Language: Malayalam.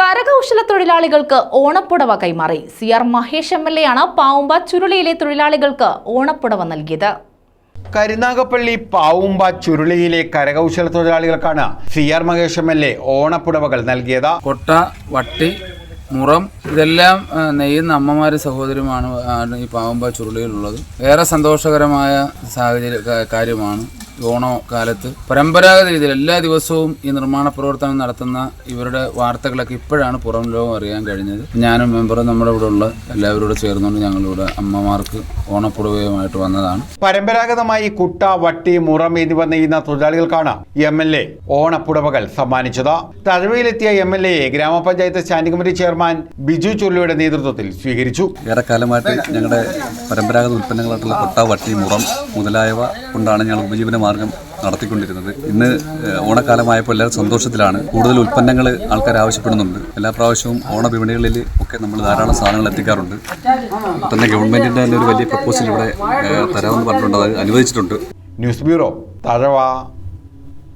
കരകൗശല തൊഴിലാളികൾക്ക് ഓണപ്പുടവ കൈമാറി. C R Mahesh M L A ആണ് പാവുമ്പ ചുരുളിയിലെ തൊഴിലാളികൾക്ക് ഓണപ്പുടവ നൽകിയത്. കരുനാഗപ്പള്ളി പാവുമ്പ ചുരുളിയിലെ കരകൗശല തൊഴിലാളികൾക്കാണ് C R Mahesh M L A ഓണപ്പുടവകൾ നൽകിയത്. കൊട്ട വട്ടി മുറം ഇതെല്ലാം നെയ്യുന്ന അമ്മമാരും സഹോദരിയുമാണ് ഈ പാവുമ്പ ചുരുളിയിലുള്ളത്. ഏറെ സന്തോഷകരമായ സാഹചര്യ കാര്യമാണ്. ഈ ഓണക്കാലത്ത് പരമ്പരാഗത രീതിയിൽ എല്ലാ ദിവസവും ഈ നിർമ്മാണ പ്രവർത്തനം നടത്തുന്ന ഇവരുടെ വാർത്തകളൊക്കെ ഇപ്പോഴാണ് പുറം ലോകം അറിയാൻ കഴിഞ്ഞത്. ഞാനും മെമ്പറും നമ്മുടെ ഇവിടെ ഉള്ള എല്ലാവരോടും ചേർന്നുകൊണ്ട് ഞങ്ങളിവിടെ അമ്മമാർക്ക് ഓണപ്പുടവയുമായിട്ട് വന്നതാണ്. പരമ്പരാഗതമായി കുട്ട വട്ടി മുറം എന്നിവ നെയ്യുന്ന തൊഴിലാളികൾക്കാണ് എം എൽ എ ഓണപ്പുടവകൾ സമ്മാനിച്ചത്. തഴവയിലെത്തിയ എം എൽ എയെ ഗ്രാമപഞ്ചായത്ത് സ്റ്റാൻഡിംഗ് കമ്മിറ്റി ചെയർമാൻ ബിജു ചൊല്ലിയുടെ നേതൃത്വത്തിൽ സ്വീകരിച്ചു. ഏറെക്കാലമായിട്ട് ഞങ്ങളുടെ പരമ്പരാഗത ഉൽപ്പന്നങ്ങളായിട്ടുള്ള കുട്ട വട്ടി മുറം മുതലായവ കൊണ്ടാണ് ഞങ്ങൾ ഉപജീവന മാർഗം നടത്തിക്കൊണ്ടിരുന്നത്. ഇന്ന് ഓണക്കാലമായപ്പോൾ എല്ലാവരും സന്തോഷത്തിലാണ്. കൂടുതൽ ഉൽപ്പന്നങ്ങൾ ആൾക്കാർ ആവശ്യപ്പെടുന്നുണ്ട്. എല്ലാ പ്രാവശ്യവും ഓണ വിപണികളിൽ ഒക്കെ നമ്മൾ ധാരാളം സാധനങ്ങൾ എത്തിക്കാറുണ്ട്. തന്നെ ഗവൺമെന്റിന്റെ തന്നെ ഒരു വലിയ പ്രപ്പോസൽ ഇവിടെ തരാമെന്ന് പറഞ്ഞിട്ടുണ്ട്. അത് അനുവദിച്ചിട്ടുണ്ട്. News bureau Thazhava.